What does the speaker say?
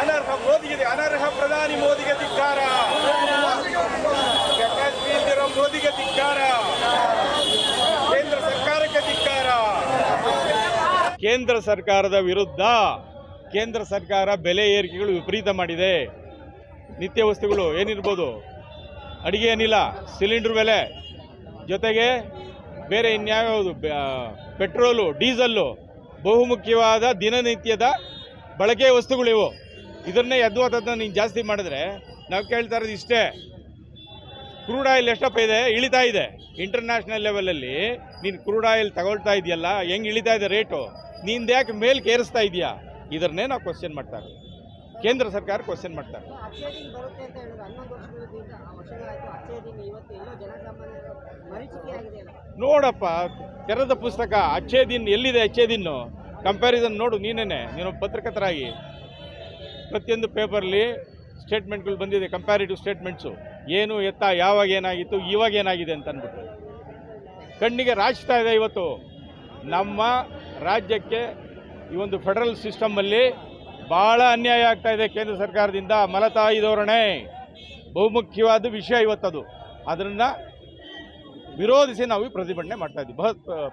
ಅನರ್ಹ ಮೋದಿಗೆ ಅನರ್ಹ ಪ್ರಧಾನಿ ಮೋದಿಗೆ ಧಿಕ್ಕಾರ ಕಾಶ್ಮೀರ ಮೋದಿಗೆ ಧಿಕ್ಕಾರ ಕೇಂದ್ರ ಸರ್ಕಾರದ ವಿರುದ್ಧ ಕೇಂದ್ರ ಸರ್ಕಾರ ಬೆಲೆ ಏರಿಕೆಗಳು ವಿಪರೀತ ಮಾಡಿದೆ. ನಿತ್ಯ ವಸ್ತುಗಳು ಏನಿರ್ಬೋದು? ಅಡಿಗೆ ಏನಿಲ್ಲ, ಸಿಲಿಂಡ್ರ್ ಬೆಲೆ. ಜೊತೆಗೆ ಬೇರೆ ಇನ್ಯಾವ್ಯಾವುದು ಪೆಟ್ರೋಲು, ಡೀಸಲ್ಲು, ಬಹುಮುಖ್ಯವಾದ ದಿನನಿತ್ಯದ ಬಳಕೆ ವಸ್ತುಗಳಿವು ಇದನ್ನೇ ಯದ್ವಾತದನ್ನ ನೀನು ಜಾಸ್ತಿ ಮಾಡಿದ್ರೆ ನಾವು ಕೇಳ್ತಾ ಇರೋದು ಇಷ್ಟೇ. ಕ್ರೂಡ್ ಆಯಿಲ್ ಎಷ್ಟಪ್ಪ ಇದೆ? ಇಳಿತಾ ಇದೆ. ಇಂಟರ್ನ್ಯಾಷನಲ್ ಲೆವೆಲಲ್ಲಿ ನೀನು ಕ್ರೂಡ್ ಆಯಿಲ್ ತಗೊಳ್ತಾ ಇದೆಯಲ್ಲ? ಹೆಂಗೆ ಇಳಿತಾ ಇದೆ ರೇಟು? ನಿಂದು ಯಾಕೆ ಮೇಲ್ಗೆ ಏರಿಸ್ತಾ ಇದೆಯಾ? ಇದನ್ನೇ ನಾವು ಕ್ವಶನ್ ಮಾಡ್ತಾರೆ ಕೇಂದ್ರ ಸರ್ಕಾರ ಕ್ವಶನ್ ಮಾಡ್ತಾರೆ ದಿನ ದಿನ ನೋಡಪ್ಪ ತೆರೆದ ಪುಸ್ತಕ ಅಚ್ಚೇ ದಿನ್ ಎಲ್ಲಿದೆ ಅಚ್ಚೇ ದಿನ್ನು ಕಂಪ್ಯಾರಿಸನ್ ನೋಡು ನೀನೇನೆ ನೀನು ಪತ್ರಕರ್ತರಾಗಿ. ಪ್ರತಿಯೊಂದು ಪೇಪರ್ಲಿ ಸ್ಟೇಟ್ಮೆಂಟ್ಗಳು ಬಂದಿದೆ ಕಂಪ್ಯಾರಿಟಿವ್ ಸ್ಟೇಟ್ಮೆಂಟ್ಸು ಏನು ಎತ್ತ ಯಾವಾಗ ಏನಾಗಿತ್ತು ಇವಾಗ ಏನಾಗಿದೆ ಅಂತ ಅಂದ್ಬಿಟ್ಟು. ಕಣ್ಣಿಗೆ ರಾಚ್ತಾ ಇದೆ ಇವತ್ತು. ನಮ್ಮ ರಾಜ್ಯಕ್ಕೆ ಈ ಒಂದು ಫೆಡರಲ್ ಸಿಸ್ಟಮಲ್ಲಿ ಭಾಳ ಅನ್ಯಾಯ ಆಗ್ತಾ ಇದೆ ಕೇಂದ್ರ ಸರ್ಕಾರದಿಂದ ಮಲತಾಯಿ ಧೋರಣೆ. ಬಹುಮುಖ್ಯವಾದ ವಿಷಯ ಇವತ್ತದು. ಅದನ್ನು ವಿರೋಧಿಸಿ ನಾವು ಪ್ರತಿಭಟನೆ ಮಾಡ್ತಾ ಇದ್ದೀವಿ.